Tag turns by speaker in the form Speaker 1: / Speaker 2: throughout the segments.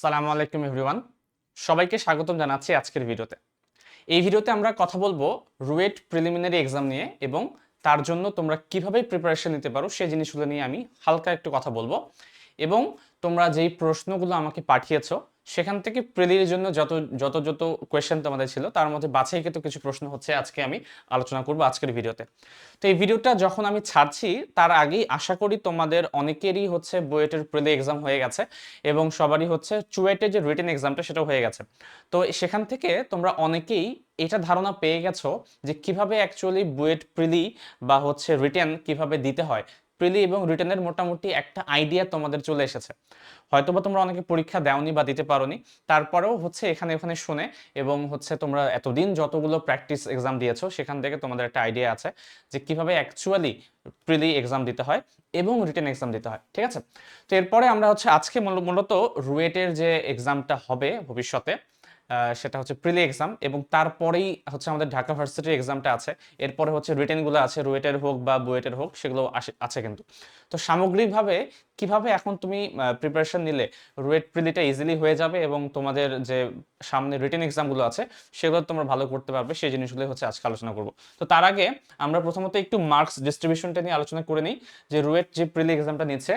Speaker 1: সালামু আলাইকুম এভরিওয়ান সবাইকে স্বাগতম জানাচ্ছি আজকের ভিডিওতে। এই ভিডিওতে আমরা কথা বলব রুয়েট প্রিলিমিনারি এক্সাম নিয়ে এবং তার জন্য তোমরা কীভাবে প্রিপারেশন নিতে পারো সেই জিনিসগুলো নিয়ে আমি হালকা একটু কথা বলব। এবং তোমরা যেই প্রশ্নগুলো আমাকে পাঠিয়েছো সেখান থেকে প্রিলির জন্য যত যত যত কোয়েশ্চেন তোমাদের ছিল, তার মধ্যে বাছাইকৃত কিছু প্রশ্ন হচ্ছে আজকে আমি আলোচনা করব আজকের ভিডিওতে। তো এই ভিডিওটা যখন আমি ছাড়ছি, তার আগেই আশা করি তোমাদের অনেকেরই হচ্ছে বুয়েটের প্রিলি এক্সাম হয়ে গেছে এবং সবারই হচ্ছে চুয়েটের যে রিটেন এক্সামটা সেটাও হয়ে গেছে। তো সেখান থেকে তোমরা অনেকেই এটা ধারণা পেয়ে গেছো যে কীভাবে অ্যাকচুয়ালি বুয়েট প্রিলি বা হচ্ছে রিটেন কীভাবে দিতে হয়। প্রিলি এবং রিটেনের মোটামুটি একটা আইডিয়া তোমাদের চলে এসেছে। হয়তো বা তোমরা অনেকে পরীক্ষা দাওনি বা দিতে পারোনি, তারপরেও হচ্ছে এখানে ওখানে শুনে এবং হচ্ছে তোমরা এতদিন যতগুলো প্র্যাকটিস এক্সাম দিয়েছ, সেখান থেকে তোমাদের একটা আইডিয়া আছে যে কীভাবে অ্যাকচুয়ালি প্রিলি এক্সাম দিতে হয় এবং রিটেন এক্সাম দিতে হয়, ঠিক আছে? তো এরপরে আমরা হচ্ছে আজকে মূলত রুয়েটের যে এক্সামটা হবে ভবিষ্যতে সেটা হচ্ছে প্রিলি এক্সাম এবং তারপরেই হচ্ছে আমাদের ঢাকা ভার্সিটির এক্সামটা আছে। এরপরে হচ্ছে রিটেনগুলো আছে, রুয়েটের হোক বা বুয়েটের হোক, সেগুলো আছে কিন্তু। তো সামগ্রিকভাবে কীভাবে এখন তুমি প্রিপারেশন নিলে রুয়েট প্রিলিটা ইজিলি হয়ে যাবে এবং তোমাদের যে সামনে রিটেন এক্সামগুলো আছে, সেগুলো তোমরা ভালো করতে পারবে, সেই জিনিসগুলো হচ্ছে আজকে আলোচনা করব। তো তার আগে আমরা প্রথমত একটু মার্কস ডিস্ট্রিবিউশনটা নিয়ে আলোচনা করে নিই, যে রুয়েট যে প্রিলি এক্সামটা নিচ্ছে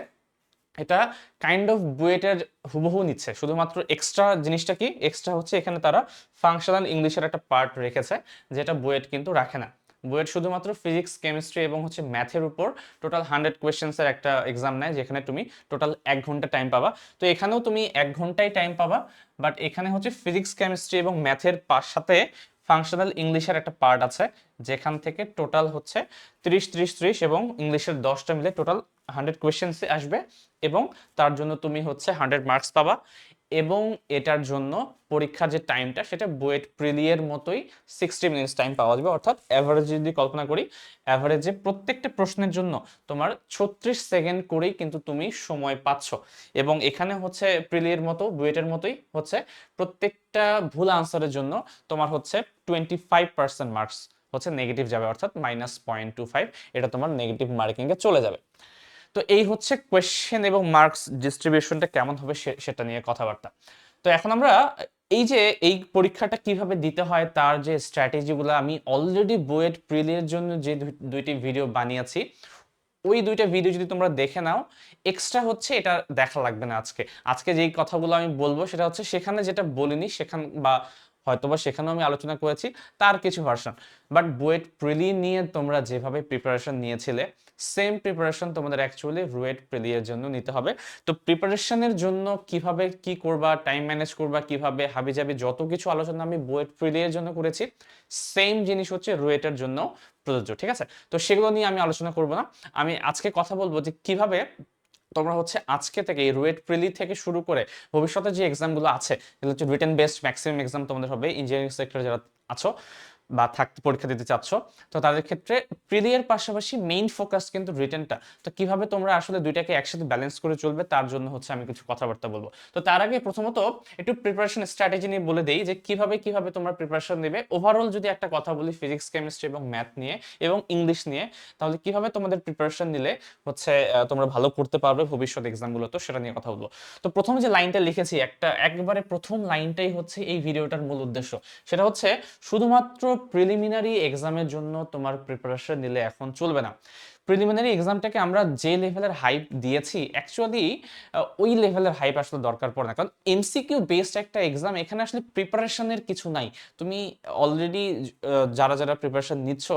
Speaker 1: এটা কাইন্ড অফ বুয়েটের হুবহু নিচ্ছে। শুধুমাত্র এক্সট্রা জিনিসটা কি? এক্সট্রা হচ্ছে এখানে তারা ফাংশনাল ইংলিশের একটা পার্ট রেখেছে, যেটা বুয়েট কিন্তু রাখে না। বুয়েট শুধুমাত্র ফিজিক্স কেমিস্ট্রি এবং হচ্ছে ম্যাথের উপর টোটাল হান্ড্রেড কোয়েশ্চেন্সের একটা এক্সাম নেয়, যেখানে তুমি টোটাল এক ঘণ্টা টাইম পাবা। তো এখানেও তুমি এক ঘন্টায় টাইম পাবা বাট এখানে হচ্ছে ফিজিক্স কেমিস্ট্রি এবং ম্যাথের সাথে ফাংশনাল ইংলিশের একটা পার্ট আছে, যেখান থেকে টোটাল হচ্ছে ত্রিশ ত্রিশ ত্রিশ এবং ইংলিশের দশটা মিলে টোটাল হান্ড্রেড কোয়েশ্চেন্সে আসবে এবং তার জন্য তুমি হচ্ছে হান্ড্রেড মার্কস পাবা। এবং এটার জন্য পরীক্ষার যে টাইমটা সেটা বুয়েট প্রিলিয়ের মতোই সিক্সটি মিনিটস টাইম পাওয়া যাবে। অর্থাৎ অ্যাভারেজ যদি কল্পনা করি অ্যাভারেজে প্রত্যেকটা প্রশ্নের জন্য তোমার ছত্রিশ সেকেন্ড করেই কিন্তু তুমি সময় পাচ্ছ। এবং এখানে হচ্ছে প্রিলিয়ের মতো বুয়েটের মতোই হচ্ছে প্রত্যেকটা ভুল আনসারের জন্য তোমার হচ্ছে টোয়েন্টি ফাইভ পার্সেন্ট মার্কস হচ্ছে নেগেটিভ যাবে। অর্থাৎ মাইনাস পয়েন্ট টু ফাইভ এটা তোমার নেগেটিভ মার্কিংয়ে চলে যাবে। তো এই হচ্ছে কোয়েশ্চেন এবং মার্কস ডিস্ট্রিবিউশনটা কেমন হবে সেটা নিয়ে কথাবার্তা। তো এখন আমরা এই যে এই পরীক্ষাটা কীভাবে দিতে হয়, তার যে স্ট্র্যাটেজিগুলো আমি অলরেডি বুয়েট প্রিলিয়ের জন্য যে দুইটি ভিডিও বানিয়েছি, ওই দুইটা ভিডিও যদি তোমরা দেখে নাও এক্সট্রা হচ্ছে এটা দেখা লাগবে না আজকে। আজকে যেই কথাগুলো আমি বলব সেটা হচ্ছে সেখানে যেটা বলিনি, সেখান বা হয়তোবা সেখানেও আমি আলোচনা করেছি, তার কিছু ভার্সন বাট বুয়েট প্রিলি নিয়ে তোমরা যেভাবে প্রিপারেশন নিয়েছিলে সেম প্রিপারেশন তোমাদের অ্যাকচুয়ালি রুয়েট প্রিলিয়ের জন্য নিতে হবে। তো প্রিপারেশনের জন্য কীভাবে কি করবা টাইম ম্যানেজ করবা, কীভাবে হাবিজাবি যত কিছু আলোচনা আমি বুয়েট প্রিলিয়ের জন্য করেছি সেম জিনিস হচ্ছে রুয়েটের জন্য প্রযোজ্য, ঠিক আছে? তো সেগুলো নিয়ে আমি আলোচনা করব না। আমি আজকে কথা বলব যে কীভাবে তোমরা হচ্ছে আজকে থেকে এই রুয়েট প্রিলি থেকে শুরু করে ভবিষ্যতে যে এক্সামগুলো আছে, এগুলো হচ্ছে রিটেন বেসড ম্যাক্সিমাম এক্সাম তোমাদের হবে ইঞ্জিনিয়ারিং সেক্টরে যারা আছো বা থাকতে পরীক্ষা দিতে চাচ্ছ, তো তাদের ক্ষেত্রে প্রিলিয়ের পাশাপাশি মেইন ফোকাস কিন্তু রিটেনটা তো কীভাবে তোমরা আসলে দুইটাকে একসাথে ব্যালেন্স করে চলবে, তার জন্য হচ্ছে আমি কিছু কথাবার্তা বলব। তো তার আগে প্রথমত একটু প্রিপারেশন স্ট্র্যাটেজি নিয়ে বলে দেই যে কীভাবে কীভাবে তোমরা প্রিপারেশন নেবে ওভারঅল যদি একটা কথা বলি ফিজিক্স কেমিস্ট্রি এবং ম্যাথ নিয়ে এবং ইংলিশ নিয়ে, তাহলে কীভাবে তোমাদের প্রিপারেশন নিলে হচ্ছে তোমরা ভালো করতে পারবে ভবিষ্যৎ এক্সামগুলো তো সেটা নিয়ে কথা বলব। তো প্রথমে যে লাইনটা লিখেছি, একটা, একবারে প্রথম লাইনটাই হচ্ছে এই ভিডিওটার মূল উদ্দেশ্য। সেটা হচ্ছে শুধুমাত্র প্রিলিমিনারি এক্সামের জন্য তোমার প্রিপারেশন নিলে এখন চলবে না। প্রিলিমিনারি এক্সামটাকে আমরা যে লেভেলের হাইপ দিয়েছি অ্যাকচুয়ালি ওই লেভেলের হাইপ আসলে দরকার পড়ে না। কারণ এমসিকিউ বেসড একটা এক্সাম এখানে আসলে প্রিপারেশনের কিছু নাই। তুমি অলরেডি যারা যারা প্রিপারেশন নিচ্ছ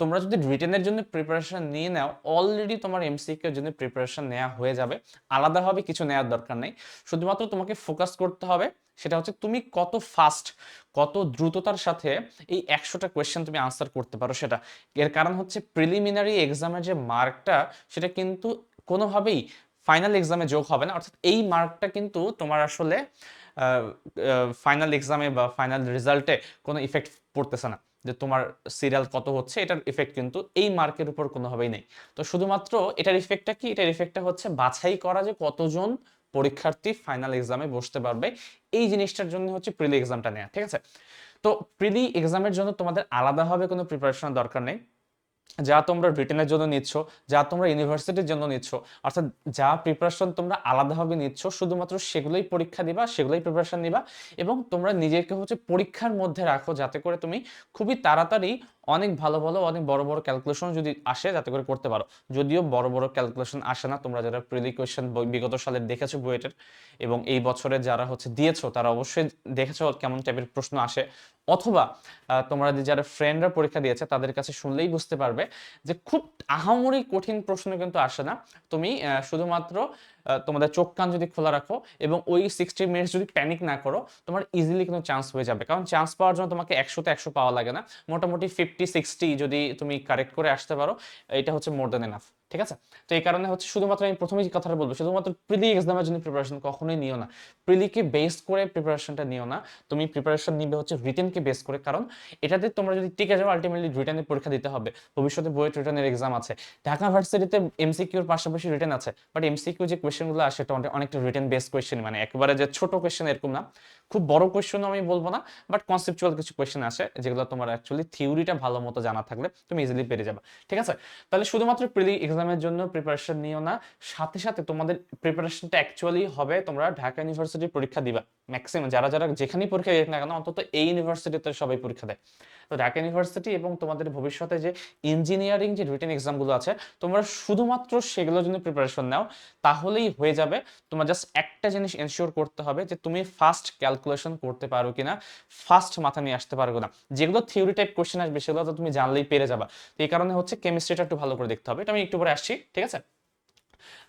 Speaker 1: তোমরা যদি রিটেনের জন্য প্রিপারেশন নিয়ে নাও অলরেডি তোমার এমসিকিউর জন্য প্রিপারেশন নেওয়া হয়ে যাবে। আলাদাভাবে কিছু নেওয়ার দরকার নেই। শুধুমাত্র তোমাকে ফোকাস করতে হবে, সেটা হচ্ছে তুমি কত ফাস্ট কত দ্রুততার সাথে এই একশোটা কোয়েশ্চেন তুমি আনসার করতে পারো সেটা। এর কারণ হচ্ছে প্রিলিমিনারি এক্সামের যে মার্কটা সেটা কিন্তু কোনোভাবেই ফাইনাল এক্সামে যোগ হবে না। অর্থাৎ এই মার্কটা কিন্তু তোমার আসলে ফাইনাল এক্সামে বা ফাইনাল রেজাল্টে কোনো ইফেক্ট পড়তেছে না। যে তোমার সিরিয়াল কত হচ্ছে, এটার ইফেক্ট কিন্তু এই মার্কের উপর কোনোভাবেই নেই। তো শুধুমাত্র এটার ইফেক্টটা কি? এটার ইফেক্টটা হচ্ছে বাছাই করা যে কতজন পরীক্ষার্থী ফাইনাল এক্সামে বসতে পারবে, এই জিনিসটার জন্য হচ্ছে প্রিলি এক্সামটা নেওয়া ঠিক আছে? তো প্রিলি এক্সামের জন্য তোমাদের আলাদাভাবে কোনো প্রিপারেশনের দরকার নেই। যা তোমরা রিটেনের জন্য নিচ্ছ, যা তোমরা ইউনিভার্সিটির জন্য নিচ্ছ, অর্থাৎ যা প্রিপারেশন তোমরা আলাদাভাবে নিচ্ছ, শুধুমাত্র সেগুলোই পরীক্ষা দিবা, সেগুলোই প্রিপারেশন নিবা এবং তোমরা নিজেকে হচ্ছে পরীক্ষার মধ্যে রাখো যাতে করে তুমি খুবই তাড়াতাড়ি অনেক ভালো ভালো, অনেক বড় বড় ক্যালকুলেশন যদি আসে যাতে করে করতে পারো। যদিও বড় বড় ক্যালকুলেশন আসে না, তোমরা যারা প্রিলি কোয়েশ্চেন বিগত সালের দেখেছ বুয়েটের এবং এই বছরে যারা হচ্ছে দিয়েছ, তারা অবশ্যই দেখেছ কেমন টাইপের প্রশ্ন আসে। অথবা তোমরা যারা ফ্রেন্ডরা পরীক্ষা দিয়েছে, তাদের কাছে শুনলেই বুঝতে পারবে যে খুব আহামরি কঠিন প্রশ্ন কিন্তু আসে না। তুমি শুধুমাত্র তোমাদের চোখ কান যদি খোলা রাখো এবং ওই সিক্সটি মিনিটস যদি প্যানিক না করো, তোমার ইজিলি কিন্তু চান্স হয়ে যাবে। কারণ চান্স পাওয়ার জন্য তোমাকে একশোতে একশো পাওয়া লাগে না। মোটামুটি ফিফটি সিক্সটি যদি তুমি কারেক্ট করে আসতে পারো, এটা হচ্ছে মোর দেন এনাফ ঠিক আছে? তো এই কারণে হচ্ছে শুধুমাত্র আমি প্রথমেই যে কথাটা বলব, শুধুমাত্র প্রিলি এক্সামের জন্য প্রিপারেশন কখনোই নিও না। প্রিলিকে বেস করে প্রিপারেশনটা নিও না। তুমি প্রিপারেশন নিবে হচ্ছে রিটেনকে বেস করে, কারণ এটাতে তোমরা যদি টিকে যাও আলটিমেটলি রিটেনের পরীক্ষা দিতে হবে। ভবিষ্যতে বইয়ের রিটার্নের এক্সাম আছে। ঢাকা ভার্সিটিতে এমসিকিউর পাশাপাশি রিটেন আছে। বাট এমসিকিউ যে কোয়েশ্চেনগুলো আসে, এটা অনেকটা রিটেন বেস কোয়েশ্চেন মানে একেবারে যে ছোট কোয়েশ্চেন এরকম না। খুব বড় কোয়েশ্চেনও আমি বলব না বাট কনসেপচুয়াল কিছু কোয়েশ্চেন আসে, যেগুলো তোমার অ্যাকচুয়ালি থিওরিটা ভালো মতো জানা থাকলে তুমি ইজিলি পেরে যাবে। ঠিক আছে? তাহলে শুধুমাত্র প্রিলি এক্সামের জন্য প্রিপারেশন নিও না। সাথে সাথে তোমাদের প্রিপারেশনটা অ্যাকচুয়ালি হবে, তোমরা ঢাকা ইউনিভার্সিটির পরীক্ষা দিবা। ম্যাক্সিমাম যারা যারা যেখানেই পরীক্ষা দিক না কেন, অন্তত এই ইউনিভার্সিটিতে সবাই পরীক্ষা দেয়। তো ঢাকা ইউনিভার্সিটি এবং তোমাদের ভবিষ্যতে যে ইঞ্জিনিয়ারিং যে রিটেন এক্সামগুলো আছে, তোমরা শুধুমাত্র সেগুলোর জন্য প্রিপারেশন নাও। তাহলেই হয়ে যাবে। তোমার জাস্ট একটা জিনিস এনশিওর করতে হবে যে তুমি ফাস্ট ক্যালকুলেশন করতে পারো কিনা ফাস্ট মাথা নিয়ে আসতে পারো না যেগুলো থিওরি টাইপ কোশ্চেন আসবে, সেগুলো তো তুমি জানলেই পেরে যাবা। তো এই কারণে হচ্ছে কেমিস্ট্রিটা একটু ভালো করে দেখতে হবে। এটা আমি একটু পরে আসছি, ঠিক আছে?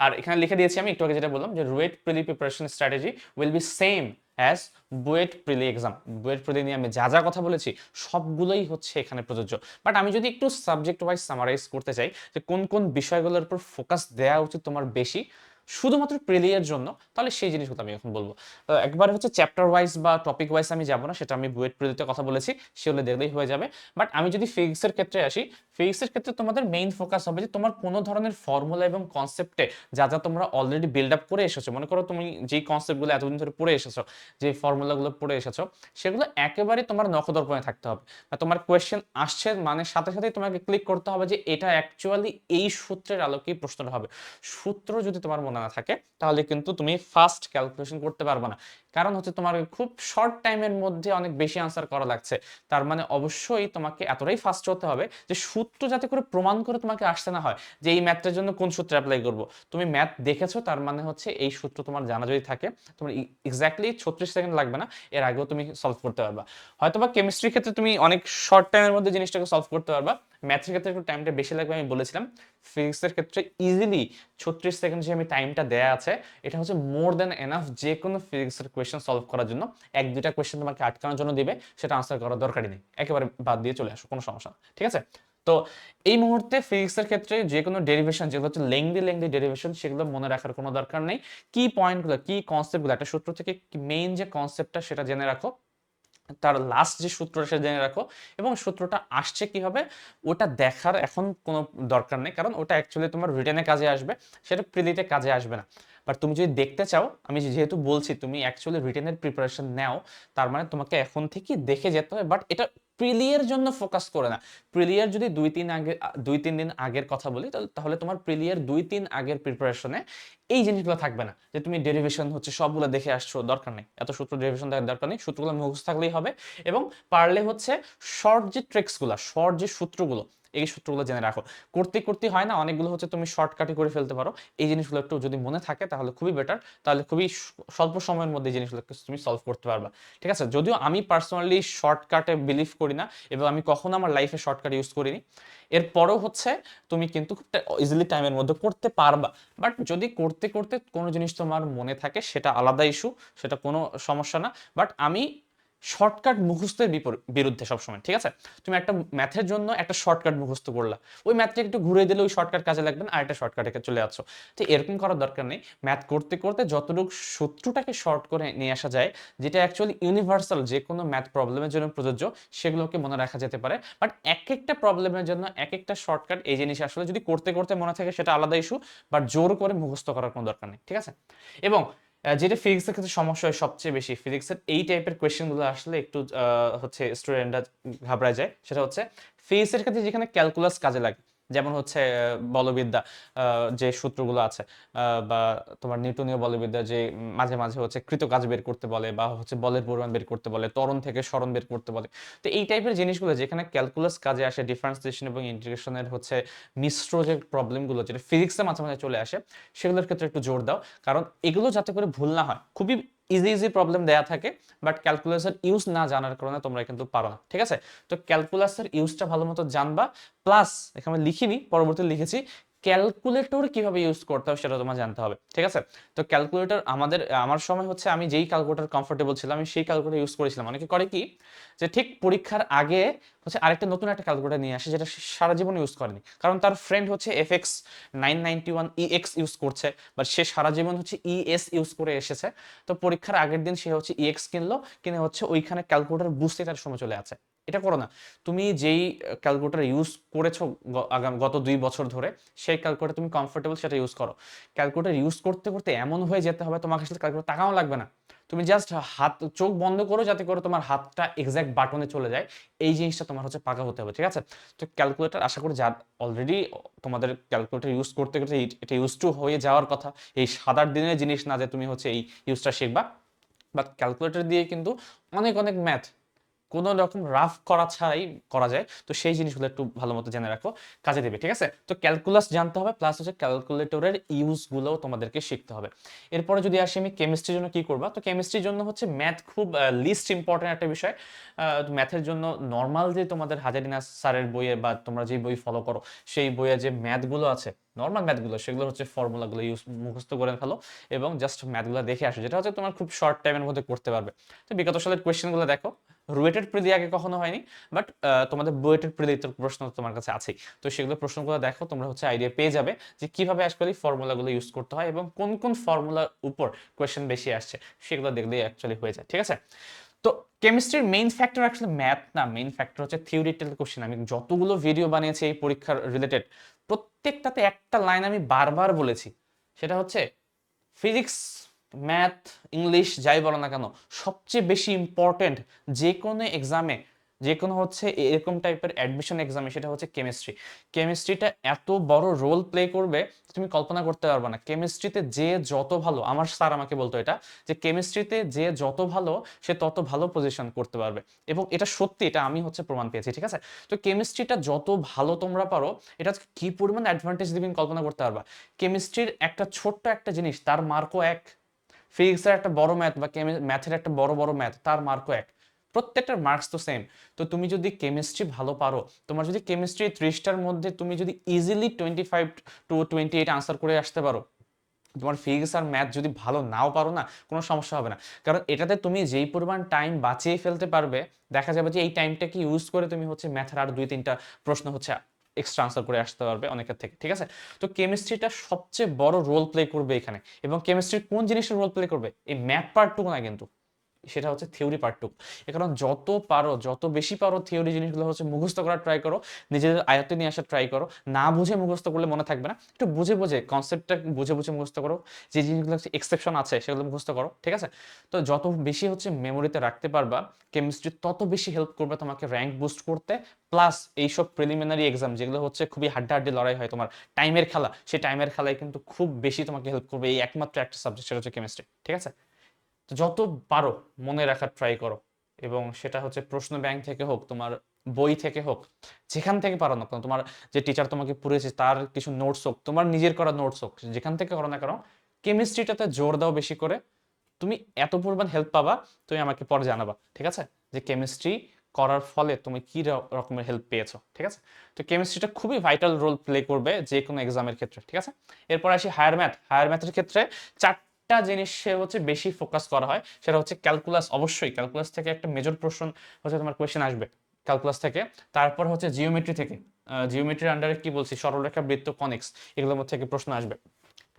Speaker 1: আর এখানে লিখে দিয়েছি আমি, একটু আগে যেটা বললাম যে RUET preli preparation strategy will be same as BUET preli exam BUET preli নিয়ে আমি যা যা কথা বলেছি, সবগুলোই হচ্ছে এখানে প্রযোজ্য। বাট আমি যদি একটু সাবজেক্ট ওয়াইজ সামারাইজ করতে চাই, যে কোন কোন বিষয়গুলোর উপর ফোকাস দেওয়া উচিত তোমার বেশি শুধুমাত্র প্রিলিয়ের জন্য, তাহলে সেই জিনিসগুলো আমি এখন বলব। একবারে হচ্ছে চ্যাপ্টার ওয়াইজ বা টপিক ওয়াইজ আমি যাব না, সেটা আমি বুয়েট প্রিলিতে কথা বলেছি সেগুলো দেখলেই হয়ে যাবে। বাট আমি যদি ফিজিক্সের ক্ষেত্রে আসি ফিজিক্সের ক্ষেত্রে তোমাদের মেইন ফোকাস হবে যে তোমার কোনো ধরনের ফর্মুলা এবং কনসেপ্টে যা যা তোমরা অলরেডি বিল্ড আপ করে এসেছ, মনে করো তুমি যেই কনসেপ্টগুলো এতদিন ধরে পড়ে এসেছ যে ফর্মুলাগুলো পড়ে এসেছ, সেগুলো একেবারে তোমার নখদর্পণে থাকতে হবে। বা তোমার কোয়েশ্চেন আসছে মানে সাথে সাথেই তোমাকে ক্লিক করতে হবে যে এটা অ্যাকচুয়ালি এই সূত্রের আলোকেই প্রশ্নটা হবে। সূত্র যদি তোমার মনে না থাকে তাহলে কিন্তু তুমি ফাস্ট ক্যালকুলেশন করতে পারবে না। কারণ হচ্ছে তোমার খুব শর্ট টাইমের মধ্যে অনেক বেশি আনসার করা লাগছে। তার মানে অবশ্যই তোমাকে এতটাই ফাস্ট হতে হবে যে সূত্র যাতে করে প্রমাণ করে তোমাকে আসতে না হয় যে এই ম্যাথটার জন্য কোন সূত্র অ্যাপ্লাই করব। তুমি ম্যাথ দেখেছ, তার মানে হচ্ছে এই সূত্র তোমার জানা যদি থাকে, তোমার এক্স্যাক্টলি ছত্রিশ সেকেন্ড লাগবে না, এর আগেও তুমি সলভ করতে পারবা। হয়তো বা কেমিস্ট্রির ক্ষেত্রে তুমি অনেক শর্ট টাইমের মধ্যে জিনিসটাকে সলভ করতে পারবা। ম্যাথের ক্ষেত্রে একটু টাইমটা বেশি লাগবে আমি বলেছিলাম। ফিজিক্সের ক্ষেত্রে ইজিলি ছত্রিশ সেকেন্ড যে আমি টাইমটা দেয়া আছে, এটা হচ্ছে মোর দেন এনাফ যে কোনো ফিজিক্সের কোয়েশ্চেন সলভ করার জন্য এক, দুইটা কোয়েশ্চেন তোমাকে আটকানোর জন্য দিবে, সেটা আনসার করার দরকারই নেই। একেবারে বাদ দিয়ে চলে আসো, কোনো সমস্যা না। ঠিক আছে? তো এই মুহূর্তে ফিজিক্সের ক্ষেত্রে যে কোনো ডেরিভেশন যেগুলো হচ্ছে লেংদি লেংদি ডেরিভেশন সেগুলো মনে রাখার কোনো দরকার নেই। কি পয়েন্টগুলো কি কনসেপ্টগুলো একটা সূত্র থেকে মেইন যে কনসেপ্টটা সেটা জেনে রাখো, তার লাস্ট যে সূত্রটা সেটা জেনে রাখো, এবং সূত্রটা আসছে কীভাবে, ওটা দেখার এখন কোনো দরকার নেই, কারণ ওটা অ্যাকচুয়ালি তোমার রিটেনে কাজে আসবে, সেটা প্রিলিতে কাজে আসবে না। বাট তুমি যদি দেখতে চাও, আমি যেহেতু বলছি তুমি অ্যাকচুয়ালি রিটেনের প্রিপারেশন নাও, তার মানে তোমাকে এখন থেকে দেখে যেতে হবে বাট এটা প্রিলিয়ের জন্য ফোকাস করে না। প্রিলিয়ার যদি দুই তিন আগে, দুই তিন দিন আগের কথা বলি, তাহলে- তোমার প্রিলিয়ার দুই তিন আগের প্রিপারেশনে এই জিনিসগুলো থাকবে না। যে তুমি ডেরিভেশন হচ্ছে সবগুলো দেখে আসছো, দরকার নেই। এত সূত্র ডেরিভেশন দেখার দরকার নেই, সূত্রগুলো মুখস্থ থাকলেই হবে। এবং পারলে হচ্ছে শর্ট যে ট্রিক্সগুলো শর্ট যে সূত্রগুলো এই সূত্রগুলো জেনে রাখো। করতে করতে হয় না, অনেকগুলো হচ্ছে তুমি শর্টকাটে করে ফেলতে পারো। এই জিনিসগুলো একটু যদি মনে থাকে তাহলে খুবই বেটার তাহলে খুবই স্বল্প সময়ের মধ্যে এই জিনিসগুলো তুমি সলভ করতে পারবা। ঠিক আছে? যদিও আমি পার্সোনালি শর্টকাটে বিলিভ করি না, এবং আমি কখনো আমার লাইফে শর্টকাট ইউজ করিনি। এরপরও হচ্ছে তুমি কিন্তু খুব ইজিলি টাইমের মধ্যে করতে পারবা। বাট যদি করতে করতে কোনো জিনিস তোমার মনে থাকে, সেটা আলাদা ইস্যু সেটা কোনো সমস্যা না। বাট আমি শর্টকাট মুখস্থের বিরুদ্ধে সবসময়, ঠিক আছে? তুমি একটা ম্যাথের জন্য একটা শর্টকাট মুখস্থ করলা। ওই ম্যাথটা একটু ঘুরে দিলে ওই শর্টকাট কাজে লাগবে আর একটা শর্টকাটে চলে যাচ্ছ তো এরকম করার দরকার নেই। ম্যাথ করতে করতে যতটুকু শত্রুটাকে শর্ট করে নিয়ে আসা যায়, যেটা অ্যাকচুয়ালি ইউনিভার্সাল যে কোনো ম্যাথ প্রবলেমের জন্য প্রযোজ্য, সেগুলোকে মনে রাখা যেতে পারে। বাট এক একটা প্রবলেমের জন্য এক একটা শর্টকাট এই জিনিস আসলে যদি করতে করতে মনে থাকে সেটা আলাদা ইস্যু বাট জোর করে মুখস্থ করার কোনো দরকার নেই, ঠিক আছে? এবং যেটা ফিজিক্সের ক্ষেত্রে সমস্যা হয় সবচেয়ে বেশি। ফিজিক্সের এই টাইপের কোয়েশ্চেনগুলো আসলে একটু হচ্ছে স্টুডেন্টরা ঘাবড়ায় যায়। সেটা হচ্ছে ফিজিক্সের ক্ষেত্রে যেখানে ক্যালকুলাস কাজে লাগে যেমন হচ্ছে বলবিদ্যা যে সূত্রগুলো আছে বা তোমার নিউটনীয় বলবিদ্যা যে মাঝে মাঝে হচ্ছে কৃত কাজ বের করতে বলে বা হচ্ছে বলের পরিমাণ বের করতে বলে, ত্বরণ থেকে স্মরণ বের করতে বলে। তো এই টাইপের জিনিসগুলো যেখানে ক্যালকুলাস কাজে আসে ডিফারেন্সিয়েশন এবং ইন্টিগ্রেশনের হচ্ছে মিশ্র যে প্রবলেমগুলো যেটা ফিজিক্সে মাঝে মাঝে চলে আসে, সেগুলোর ক্ষেত্রে একটু জোর দাও। কারণ এগুলো যাতে করে ভুল না হয়, খুবই ইজি ইজি প্রবলেম দেয়া থাকে বাট ক্যালকুলাসের ইউজ না জানার কারণে তোমরা কিন্তু পারো না, ঠিক আছে? তো ক্যালকুলাসের ইউজটা ভালো মতো জানবা প্লাস এখানে লিখিনি পরবর্তী লিখেছি ক্যালকুলেটর কীভাবে ইউজ করতে হবে সেটা তোমার জানতে হবে, ঠিক আছে? তো ক্যালকুলেটর আমাদের, আমার সময় হচ্ছে আমি যেই ক্যালকুলেটর কমফোর্টেবল ছিলাম, আমি সেই ক্যালকুলেটর ইউজ করেছিলাম। অনেকে করে কি যে ঠিক পরীক্ষার আগে হচ্ছে আরেকটা নতুন একটা ক্যালকুলেটর নিয়ে আসে যেটা সারা জীবন ইউজ করেনি। কারণ তার ফ্রেন্ড হচ্ছে F X nine ninety one EX use করছে বাট সে সারা জীবন হচ্ছে ইএস ইউজ করে এসেছে। তো পরীক্ষার আগের দিন সে হচ্ছে ইএক্স কিনলো, কিনে হচ্ছে ওইখানে ক্যালকুলেটর বুঝতে তার সময় চলে আছে এটা করো না। তুমি যেই ক্যালকুলেটর ইউজ করেছ আগাম, গত দুই বছর ধরে, সেই ক্যালকুলেটার তুমি কমফোর্টেবল সেটা ইউজ করো। ক্যালকুলেটর ইউজ করতে করতে এমন হয়ে যেতে হবে তোমাকে আসলে ক্যালকুলেটার তাকাও লাগবে না। তুমি জাস্ট হাত, চোখ বন্ধ করো যাতে করে তোমার হাতটা এক্স্যাক্ট বাটনে চলে যায়। এই জিনিসটা তোমার হচ্ছে পাকা হতে হবে, ঠিক আছে? তো ক্যালকুলেটর আশা করি যা অলরেডি তোমাদের ক্যালকুলেটর ইউজ করতে করতে এটা ইউজ টু হয়ে যাওয়ার কথা। এই সাত আট দিনের জিনিস না যে তুমি হচ্ছে এই ইউজটা শিখবা। বাট ক্যালকুলেটর দিয়ে কিন্তু অনেক অনেক ম্যাথ কোনো রকম রাফ করা ছাড়াই করা যায়। তো সেই জিনিসগুলো একটু ভালো মতো জেনে রাখো, কাজে দেবে, ঠিক আছে? তো ক্যালকুলাস জানতে হবে প্লাস হচ্ছে ক্যালকুলেটরের ইউজগুলোও তোমাদেরকে শিখতে হবে। এরপরে যদি আসি আমি কেমিস্ট্রির জন্য কি করবা? তো কেমিস্ট্রির জন্য হচ্ছে ম্যাথ খুব লিস্ট ইম্পর্টেন্ট একটা বিষয়। ম্যাথের জন্য নর্মাল যে তোমাদের হাজারিনা স্যারের বইয়ে বা তোমরা যে বই ফলো করো, সেই বইয়ে যে ম্যাথগুলো আছে নর্মাল ম্যাথগুলো সেগুলো হচ্ছে ফর্মুলাগুলো ইউজ মুখস্থ করে ফেলো এবং জাস্ট ম্যাথগুলো দেখে আসো, যেটা হচ্ছে তোমার খুব শর্ট টাইমের মধ্যে করতে পারবে। তো বিগত সালের কোয়েশ্চেনগুলো দেখো রুয়েটেড প্রিলি আগে কখনো হয়নি বাট তোমাদের বুয়েটেড প্রিলির প্রশ্ন তোমার কাছে আছেই। তো সেগুলো প্রশ্নগুলো দেখো, তোমরা হচ্ছে আইডিয়া পেয়ে যাবে যে কীভাবে অ্যাকচুয়ালি ফর্মুলাগুলো ইউজ করতে হয় এবং কোন কোন ফর্মুলার উপর কোয়েশ্চেন বেশি আসছে, সেগুলো দেখলেই অ্যাকচুয়ালি হয়ে যায়, ঠিক আছে? তো কেমিস্ট্রির মেইন ফ্যাক্টর অ্যাকচুয়ালি ম্যাথ না মেইন ফ্যাক্টর হচ্ছে থিওরিটিক্যাল কোশ্চেন আমি যতগুলো ভিডিও বানিয়েছি এই পরীক্ষার রিলেটেড প্রত্যেকটাতে একটা লাইন আমি বারবার বলেছি। সেটা হচ্ছে ফিজিক্স ম্যাথ ইংলিশ যাই বলো না কেন, সবচেয়ে বেশি ইম্পর্টেন্ট যে কোনো এক্সামে যে কোনো হচ্ছে এরকম টাইপের অ্যাডমিশন এক্সামে সেটা হচ্ছে কেমিস্ট্রি কেমিস্ট্রিটা এত বড় রোল প্লে করবে, তুমি কল্পনা করতে পারবে না। কেমিস্ট্রিতে যে যত ভালো, আমার স্যার আমাকে বলতো এটা, যে কেমিস্ট্রিতে যে যত ভালো, সে তত ভালো পজিশন করতে পারবে। এবং এটা সত্যি, এটা আমি হচ্ছে প্রমাণ পেয়েছি, ঠিক আছে? তো কেমিস্ট্রিটা যত ভালো তোমরা পারো, এটা কি পরিমাণ অ্যাডভান্টেজ দিবেন কল্পনা করতে পারবা? কেমিস্ট্রির একটা ছোট্ট একটা জিনিস, তার মার্কও এক। ফিজিক্সের একটা বড় ম্যাথ বা ম্যাথের একটা বড় বড় ম্যাথ তার মার্কও এক। প্রত্যেকটার মার্কস তো সেম তো তুমি যদি কেমিস্ট্রি ভালো পারো, তোমার যদি কেমিস্ট্রি ত্রিশটার মধ্যে তুমি যদি easily twenty five to twenty eight answer করে আসতে পারো, তোমার ফিজিক্স আর ম্যাথ যদি ভালো নাও পারো না, কোনো সমস্যা হবে না। কারণ এটাতে তুমি যেই পরিমাণ টাইম বাঁচিয়ে ফেলতে পারবে, দেখা যাবে যে এই টাইমটাকে ইউজ করে তুমি হচ্ছে ম্যাথের আর দুই তিনটা প্রশ্ন হচ্ছে এক্সট্রা আনসার করে আসতে পারবে অনেকের থেকে, ঠিক আছে? তো কেমিস্ট্রিটা সবচেয়ে বড় রোল প্লে করবে এখানে। এবং কেমিস্ট্রির কোন জিনিসের রোল প্লে করবে? এই ম্যাথ পার্টটুকু না কিন্তু। সেটা হচ্ছে থিওরি পার্টটুকু এ কারণ যত পারো, যত বেশি পারো থিওরি জিনিসগুলো হচ্ছে মুখস্থ করার ট্রাই করো, নিজেদের আয়ত্তে নিয়ে আসার ট্রাই করো, না বুঝে মুখস্থ করলে মনে থাকবে না। একটু বুঝে বুঝে কনসেপ্টটা বুঝে বুঝে মুখস্থ করো, যে জিনিসগুলো হচ্ছে এক্সেপশন আছে সেগুলো মুখস্থ করো, ঠিক আছে? তো যত বেশি হচ্ছে মেমোরিতে রাখতে পারবা কেমিস্ট্রি তত বেশি হেল্প করবে তোমাকে র্যাঙ্ক বুস্ট করতে প্লাস এইসব প্রিলিমিনারি এক্সাম যেগুলো হচ্ছে খুবই হাড্ডাহাড্ডি লড়াই হয় তোমার টাইমের খেলা, সেই টাইমের খেলায় কিন্তু খুব বেশি তোমাকে হেল্প করবে এই একমাত্র একটা সাবজেক্ট সেটা হচ্ছে কেমিস্ট্রি ঠিক আছে? যত পারো মনে রাখার ট্রাই করো। এবং সেটা হচ্ছে প্রশ্ন ব্যাংক থেকে হোক, তোমার বই থেকে হোক, যেখান থেকে পারো না তোমার যে টিচার তোমাকে পড়িয়েছে, তার কিছু নোটস হোক, তোমার নিজের করা নোটস হোক, যেখান থেকে করো না কেন কেমিস্ট্রিটাতে জোর দাও বেশি করে। তুমি এত পরিমাণ হেল্প পাবা, তুমি আমাকে পরে জানাবা, ঠিক আছে? যে কেমিস্ট্রি করার ফলে তুমি কি রকমের হেল্প পেয়েছ, ঠিক আছে? তো কেমিস্ট্রিটা খুবই ভাইটাল রোল প্লে করবে যে কোনো এক্সামের ক্ষেত্রে, ঠিক আছে? এরপর আসি হায়ার ম্যাথ হায়ার ম্যাথের ক্ষেত্রে চারটা জিনিসে হচ্ছে বেশি ফোকাস করা হয়, সেটা হচ্ছে ক্যালকুলাস অবশ্যই ক্যালকুলাস থেকে একটা মেজর পোর্শন হচ্ছে তোমার কোয়েশ্চেন আসবে ক্যালকুলাস থেকে। তারপর হচ্ছে জিওমেট্রি থেকে। জিওমেট্রির আন্ডারে কি বলছি? সরলরেখা বৃত্ত কনিক্স এগুলোর মধ্যে থেকে প্রশ্ন আসবে।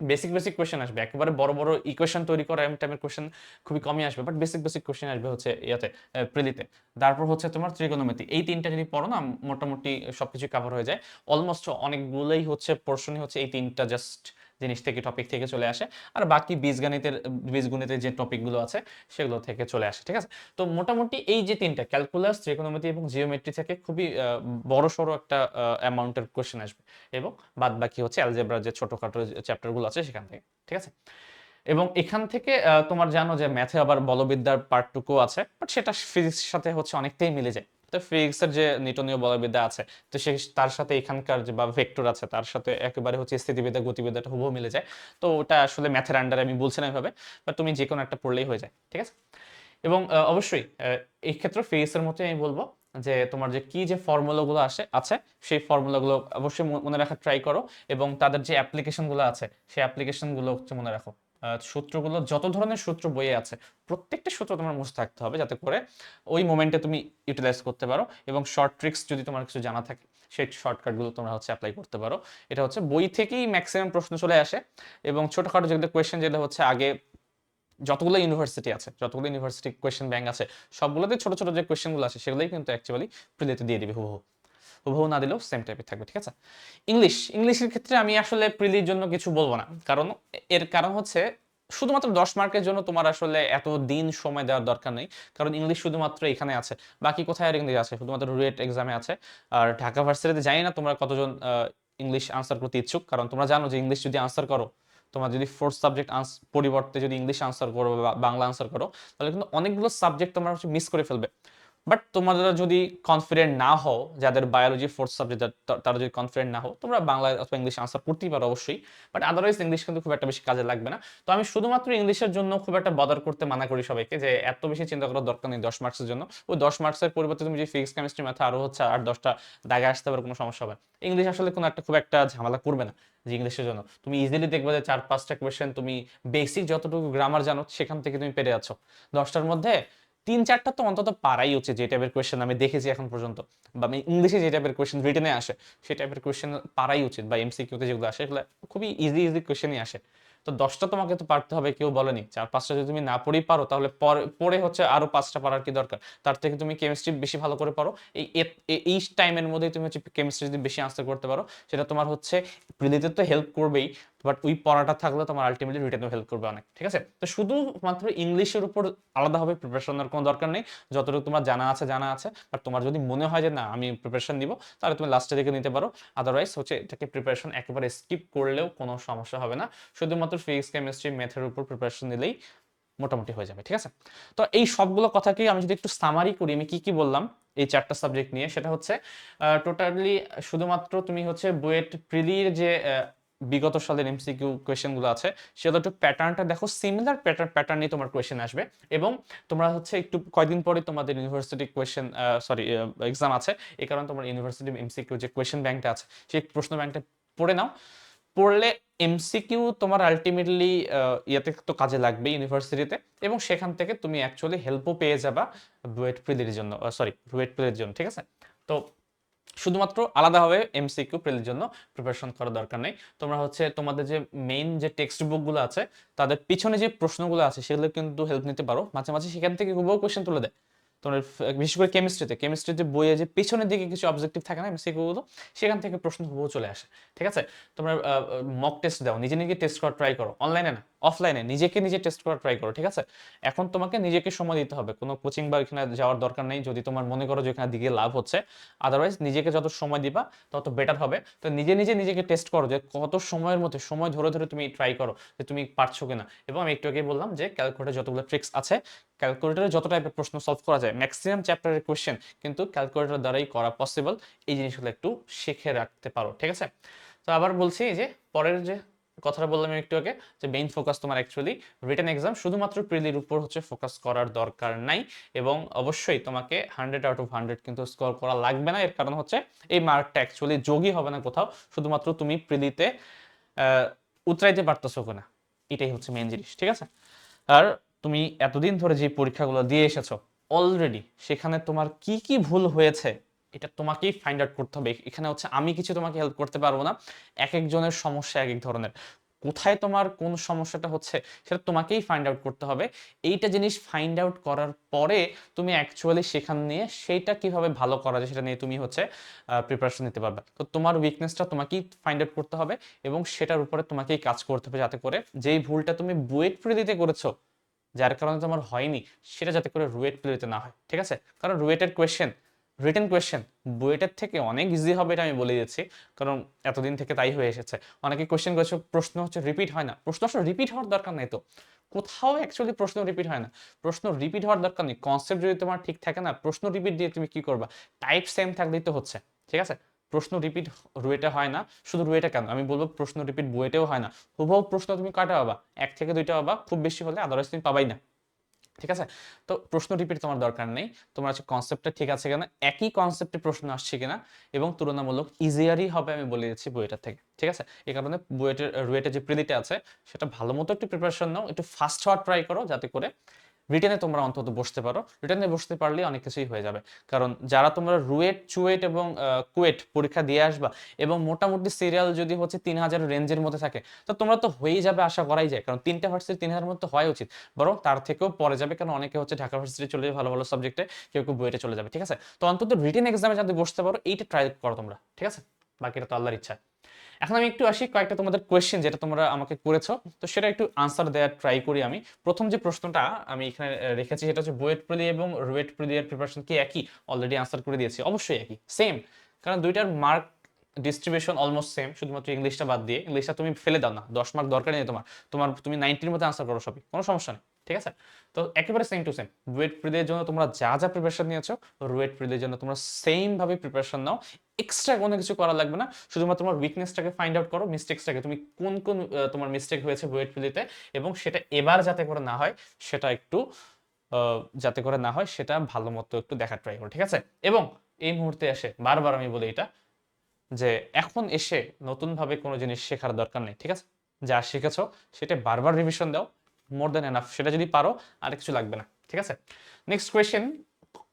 Speaker 1: বেসিক বেসিক কোয়েশ্চেন আসবে। একেবারে বড় বড় ইকুয়েশন তৈরি করা এম টাইমের কোয়েশ্চেন খুবই কমই আসবে বাট বেসিক বেসিক কোয়েশ্চেন আসবে হচ্ছে ইয়াতে প্রিলিতে তারপর হচ্ছে তোমার ত্রিকোণমিতি এই তিনটা যদি পড়ো না, মোটামুটি সবকিছু কভার হয়ে যায়। অলমোস্ট অনেকগুলোই হচ্ছে পোর্শনই হচ্ছে এই তিনটা জাস্ট জিনিস থেকে টপিক থেকে চলে আসে। আর বাকি বীজগণিতের বীজগণিতের যে টপিকগুলো আছে, সেগুলো থেকে চলে আসে, ঠিক আছে? তো মোটামুটি এই যে তিনটা ক্যালকুলাস ত্রিকোণমিতি এবং জিওমেট্রি থেকে খুবই বড় সড়ো একটা অ্যামাউন্টের কোয়েশ্চেন আসবে। এবং বাদ বাকি হচ্ছে অ্যালজেব্রার যে ছোটখাটো চ্যাপ্টারগুলো আছে সেখান থেকে, ঠিক আছে? এবং এখান থেকে তোমার জানো যে ম্যাথে আবার বলবিদ্যার পার্টটুকু আছে বাট সেটা ফিজিক্সের সাথে হচ্ছে অনেকটাই মিলে যায়। তো ফিজিক্সের যে নিউটনীয় বলবিদ্যা আছে, তো সে তার সাথে এখানকার যে বা ভেক্টর আছে, তার সাথে একেবারে হচ্ছে স্থিতিবিদ্যা, গতিবিদ্যাটা হুবহু মিলে যায়। তো ওটা আসলে ম্যাথের আন্ডারে আমি বলছি না এভাবে বা তুমি যে কোনো একটা পড়লেই হয়ে যায়, ঠিক আছে? এবং অবশ্যই এই ক্ষেত্রে ফিজিক্সের মতোই আমি বলব যে তোমার যে কি যে ফর্মুলাগুলো আসে, আছে, সেই ফর্মুলাগুলো অবশ্যই মনে রাখার ট্রাই করো এবং তাদের যে অ্যাপ্লিকেশনগুলো আছে, সেই অ্যাপ্লিকেশনগুলো হচ্ছে মনে রাখো। সূত্রগুলো যত ধরনের সূত্র বইয়ে আছে, প্রত্যেকটা সূত্র তোমার মুখে থাকতে হবে যাতে করে ওই মোমেন্টে তুমি ইউটিলাইজ করতে পারো এবং শর্ট ট্রিক্স যদি তোমার কিছু জানা থাকে, সেই শর্টকাটগুলো তোমরা হচ্ছে অ্যাপ্লাই করতে পারো। এটা হচ্ছে বই থেকেই ম্যাক্সিমাম প্রশ্ন চলে আসে এবং ছোটখাটো যেগুলো কোয়েশ্চেন যেটা হচ্ছে আগে যতগুলো ইউনিভার্সিটি আছে, যতগুলো ইউনিভার্সিটি কোয়েশ্চেন ব্যাংক আছে, সবগুলোতে ছোট ছোট যে কোয়েশ্চেনগুলো আছে, সেগুলোই কিন্তু অ্যাকচুয়ালি প্রিলেতে দিয়ে দিবে হুবহু। হুবহু না দিলেও সেম টাইপের থাকবে, ঠিক আছে? ইংলিশ ইংলিশের ক্ষেত্রে আমি আসলে প্রিলির জন্য কিছু বলব না। কারণ এর কারণ হচ্ছে শুধুমাত্র দশ মার্কের জন্য তোমার আসলে এত দিন সময় দেওয়ার দরকার নেই। কারণ ইংলিশ শুধুমাত্র এখানে আছে। বাকি কোথায় আর ইংলিশ আছে? শুধুমাত্র রুয়েট এক্সামে আছে। আর ঢাকা ভার্সিটিতে জানি না তোমরা কতজন ইংলিশ আনসার করতে ইচ্ছুক। কারণ তোমরা জানো যে ইংলিশ যদি আনসার করো, তোমার যদি ফোর্থ সাবজেক্ট পরিবর্তে যদি ইংলিশ আনসার করো বা বাংলা আনসার করো, তাহলে কিন্তু অনেকগুলো সাবজেক্ট তোমরা হচ্ছে মিস করে ফেলবে। বাট তোমরা যদি কনফিডেন্ট না হও, যাদের বায়োলজি ফোর্থ সাবজেক্ট তারা যদি কনফিডেন্ট না হও, তোমরা বাংলা অথবা ইংলিশ আনসার করতেই পারো অবশ্যই। বাট আদারওয়াইজ ইংলিশ কিন্তু খুব একটা বেশি কাজে লাগবে না। তো আমি শুধুমাত্র ইংলিশের জন্য খুব একটা বদার করতে মানা করি সবাইকে যে এত বেশি চিন্তা করার দরকার নেই দশ মার্কসের জন্য। ওই দশ মার্কসের পরিবর্তে তুমি যে ফিজিক্স কেমিস্ট্রি ম্যাথে আরও হচ্ছে আর দশটা দাগে আসতে পারে, কোনো সমস্যা হবে ইংলিশ আসলে কোনো একটা খুব একটা ঝামেলা করবে না যে ইংলিশের জন্য। তুমি ইজিলি দেখবে যে চার, পাঁচটা কোয়েশ্চেন তুমি বেসিক যতটুকু গ্রামার জানো, সেখান থেকে তুমি পেরে যাচ্ছ। দশটার মধ্যে তিন চারটা তো অন্তত পারাই হচ্ছে যে টাইপের কোয়েশ্চেন আমি দেখেছি এখন পর্যন্ত। বা আমি ইংলিশে যে টাইপের কোয়েশ্চেন ব্রিটেনে আসে, সে টাইপের কোয়েশ্চেন পারাই উচিত বা এমসিকিউতে যেগুলো আসে, এগুলো খুবই ইজি ইজি কোয়েশ্চেনই আসে। তো দশটা তোমাকে তো পারতে হবে, কেউ বলেনি। চার, পাঁচটা যদি তুমি না পড়েই পারো, তাহলে পরে হচ্ছে আরও পাঁচটা পারার কি দরকার? তার থেকে তুমি কেমিস্ট্রি বেশি ভালো করে পারো। এই এই টাইমের মধ্যেই তুমি হচ্ছে কেমিস্ট্রি যদি বেশি আনসার করতে পারো, সেটা তোমার হচ্ছে প্রিলিতে তো হেল্প করবেই বাট ওই পড়াটা থাকলে তোমার আলটিমেটলি রিটেনও হেল্প করবে অনেক, ঠিক আছে? তো শুধুমাত্র ইংলিশের উপর আলাদাভাবে প্রিপারেশনের কোনো দরকার নেই। যতটুকু তোমার জানা আছে জানা আছে বাট তোমার যদি মনে হয় যে না, আমি প্রিপারেশন নিব, তাহলে তুমি লাস্টে দিকে নিতে পারো। আদারওয়াইজ হচ্ছে এটাকে প্রিপারেশন একেবারে স্কিপ করলেও কোনো সমস্যা হবে না। শুধুমাত্র ফিজিক্স কেমিস্ট্রি ম্যাথের উপর প্রিপারেশন নিলেই মোটামুটি হয়ে যাবে, ঠিক আছে? তো এই সবগুলো কথাকে আমি যদি একটু সামারি করি, আমি কি কি বললাম এই চারটা সাবজেক্ট নিয়ে? সেটা হচ্ছে টোটালি শুধুমাত্র তুমি হচ্ছে বুয়েট প্রিলির যে বিগত সালের এমসিকিউ কোয়েশ্চেনগুলো আছে, সেগুলো একটু প্যাটার্নটা দেখো সিমিলার প্যাটার্ন প্যাটার্ন নিয়ে তোমার কোয়েশ্চেন আসবে এবং তোমরা হচ্ছে একটু কয়দিন পরে তোমাদের ইউনিভার্সিটি কোয়েশ্চেন সরি এক্সাম আছে এই কারণে তোমার ইউনিভার্সিটি এমসিকিউ যে কোয়েশ্চেন ব্যাংকটা আছে, সেই প্রশ্ন ব্যাংকটা পড়ে নাও। পড়লে এমসিকিউ তোমার আলটিমেটলি ইয়েতে তো কাজে লাগবে ইউনিভার্সিটিতে এবং সেখান থেকে তুমি অ্যাকচুয়ালি হেল্পও পেয়ে যাবা বুয়েট প্রিলির জন্য সরি বুয়েট প্রিলির জন্য, ঠিক আছে? তো শুধুমাত্র আলাদাভাবে এমসিকিউ প্রিলির জন্য প্রিপারেশন করার দরকার নেই। তোমরা হচ্ছে তোমাদের যে মেইন যে টেক্সট বুকগুলো আছে, তাদের পিছনে যে প্রশ্নগুলো আছে, সেগুলো কিন্তু হেল্প নিতে পারো। মাঝে মাঝে সেখান থেকে হুবহু কোয়েশ্চেন তুলে দেয়। তোমার বিশেষ করে কেমিস্ট্রিতে কেমিস্ট্রিতে বইয়ে যে পেছনের দিকে কিছু অবজেক্টিভ থাকে না এমসিকিউগুলো সেখান থেকে প্রশ্ন চলে আসে। ঠিক আছে? তোমরা মক টেস্ট দাও, নিজে নিজে টেস্ট করা ট্রাই করো। অনলাইনে না। অফলাইনে নিজেকে নিজে টেস্ট করা ট্রাই করো, ঠিক আছে? এখন তোমাকে নিজেকে সময় দিতে হবে। কোনো কোচিং বা এখানে যাওয়ার দরকার নেই। যদি তোমার মনে করো যে এখানে দিকে লাভ হচ্ছে আদারওয়াইজ নিজেকে যত সময় দিবা, তত বেটার হবে। তো নিজে নিজে নিজেকে টেস্ট করো যে কত সময়ের মধ্যে, সময় ধরে ধরে তুমি ট্রাই করো যে তুমি পারছ কিনা। এবং আমি একটু আগে বললাম যে ক্যালকুলেটার যতগুলো ট্রিক্স আছে ক্যালকুলেটারে যত টাইপের প্রশ্ন সলভ করা যায় ম্যাক্সিমাম চ্যাপ্টারের কোয়েশ্চেন কিন্তু ক্যালকুলেটার দ্বারাই করা পসিবল এই জিনিসগুলো একটু শিখে রাখতে পারো, ঠিক আছে? তো আবার বলছি যে পরের যে কথাটা বললাম একটু আগে, যে মেইন ফোকাস তোমার অ্যাকচুয়ালি রিটেন এক্সাম শুধুমাত্র প্রিলির উপর হচ্ছে ফোকাস করার দরকার নাই এবং অবশ্যই তোমাকে হান্ড্রেড আউট অফ হান্ড্রেড কিন্তু স্কোর করা লাগবে না। এর কারণ হচ্ছে এই মার্কটা অ্যাকচুয়ালি যোগই হবে না কোথাও, শুধুমাত্র তুমি প্রিলিতে উতরাইতে পারতেছো কিনা, এটাই হচ্ছে মেইন জিনিস, ঠিক আছে? আর তুমি এতদিন ধরে যে পরীক্ষাগুলো দিয়ে এসেছ অলরেডি সেখানে তোমার কি কি ভুল হয়েছে এটা তোমাকেই ফাইন্ড আউট করতে হবে। এখানে হচ্ছে আমি কিছু তোমাকে হেল্প করতে পারব না। এক একজনের সমস্যা এক এক ধরনের। কোথায় তোমার কোন সমস্যাটা হচ্ছে সেটা তোমাকেই ফাইন্ড আউট করতে হবে। এইটা জিনিস ফাইন্ড আউট করার পরে তুমি অ্যাকচুয়ালি সেখান নিয়ে সেইটা কীভাবে ভালো করা যায় সেটা নিয়ে তুমি হচ্ছে প্রিপারেশন নিতে পারবে। তো তোমার উইকনেসটা তোমাকেই ফাইন্ড আউট করতে হবে এবং সেটার উপরে তোমাকেই কাজ করতে হবে যাতে করে যেই ভুলটা তুমি বুয়েট প্রিলিতে করেছ, যার কারণে তোমার হয়নি, সেটা যাতে করে রুয়েট প্লেতে না হয়। ঠিক আছে? কারণ রুয়েটের কোয়েশ্চেন রিটেন কোয়েশ্চেন বুয়েটের থেকে অনেক ইজি হবে এটা আমি বলে দিচ্ছি কারণ এতদিন থেকে তাই হয়ে এসেছে। অনেকে কোয়েশ্চেন করেছে, প্রশ্ন হচ্ছে রিপিট হয় না। প্রশ্ন আসলে রিপিট হওয়ার দরকার নেই তো। কোথাও অ্যাকচুয়ালি প্রশ্ন রিপিট হয় না। প্রশ্ন রিপিট হওয়ার দরকার নেই। কনসেপ্ট যদি তোমার ঠিক থাকে না, প্রশ্ন রিপিট দিয়ে তুমি কি করবা? টাইপ সেম থাকলেই তো হচ্ছে, ঠিক আছে? প্রশ্ন রিপিট রুয়েটে হয় না। শুধু রুয়েটে কেন? আমি বলব প্রশ্ন রিপিট বুয়েটেও হয় না। হুবহু প্রশ্ন তুমি কাটা পাবা? এক থেকে দুইটা পাবা। খুব বেশি হলে আদারওয়াইজ তুমি পাবাই না। ঠিক আছে? তো প্রশ্ন রিপিট তোমার দরকার নেই। তোমার হচ্ছে কনসেপ্টটা ঠিক আছে কিনা, একই কনসেপ্টে প্রশ্ন আসছে কিনা এবং তুলনামূলক ইজিয়ারই হবে আমি বলে দিচ্ছি বইটার থেকে। ঠিক আছে? এই কারণে বুয়েটের রুয়েটের যে প্রিলিটা আছে, সেটা ভালো মতো একটু প্রিপারেশন নাও, একটু ফাস্ট হওয়ার ট্রাই করো যাতে করে রিটেনে তোমরা অন্তত বসতে পারো। রিটেনে বসতে পারলে অনেক কিছুই হয়ে যাবে। কারণ যারা তোমরা রুয়েট, চুয়েট এবং কুয়েট পরীক্ষা দিয়ে আসবা এবং মোটামুটি সিরিয়াল যদি হচ্ছে তিন হাজার রেঞ্জের মধ্যে থাকে, তো তোমরা তো হয়েই যাবে আশা করাই যায়। কারণ তিনটা ভার্সিটি তিন হাজার মধ্যে হওয়া উচিত। বরং তার থেকেও পরে যাবে, কারণ অনেকে হচ্ছে ঢাকা ভার্সিটি চলে যাবে ভালো ভালো সাবজেক্টে কেউ কেউ বুয়েটে চলে যাবে, ঠিক আছে? তো অন্তত রিটেন এক্সামে যাতে বসতে পারো, এইটা ট্রাই করো তোমরা, ঠিক আছে? বাকিটা তো আল্লাহর ইচ্ছা। এখন আমি একটু আসি কয়েকটা তোমাদের কোয়েশ্চেন যেটা তোমরা আমাকে করেছ। তো সেটা একটু আনসার দেওয়ার ট্রাই করি আমি। প্রথম যে প্রশ্নটা আমি এখানে রেখেছি সেটা হচ্ছে বুয়েট প্রিলি এবং রুয়েট প্রিলিয়ার প্রিপারেশন কি একই? অলরেডি আনসার করে দিয়েছি। অবশ্যই একই সেম কারণ দুইটার মার্ক ডিস্ট্রিবিউশন অলমোস্ট সেম শুধুমাত্র ইংলিশটা বাদ দিয়ে। ইংলিশটা তুমি ফেলে দাও না, দশ মার্ক দরকার নেই তোমার। তোমার, তুমি নাইনটির মধ্যে আনসার করো সবই, কোনো সমস্যা নেই, ঠিক আছে? তো একেবারে সেম টু সেম রুয়েট প্রিদের জন্য তোমরা যা যা প্রিপারেশন নিয়েছো রুয়েট প্রিদের জন্য তোমরা সেম ভাবে প্রিপারেশন নাও। এক্সট্রা কোনো কিছু করা লাগবে না। শুধুমাত্র তোমার উইকনেসটাকে ফাইন্ড আউট করো মিস্টেক্সটাকে তুমি কোন কোন তোমার মিস্টেক হয়েছে বুয়েট প্রিলিতে এবং সেটা এবার যাতে করে না হয়, সেটা একটু যাতে করে না হয়, সেটা ভালো মতো একটু দেখার ট্রাই করো, ঠিক আছে? এবং এই মুহূর্তে এসে বারবার আমি বলি এটা, যে এখন এসে নতুনভাবে কোনো জিনিস শেখার দরকার নেই, ঠিক আছে? যা শিখেছো, সেটা বারবার রিভিশন দাও মোর দেন এনাফ সেটা যদি পারো, আর কিছু লাগবে না, ঠিক আছে? নেক্সট কোয়েশ্চেন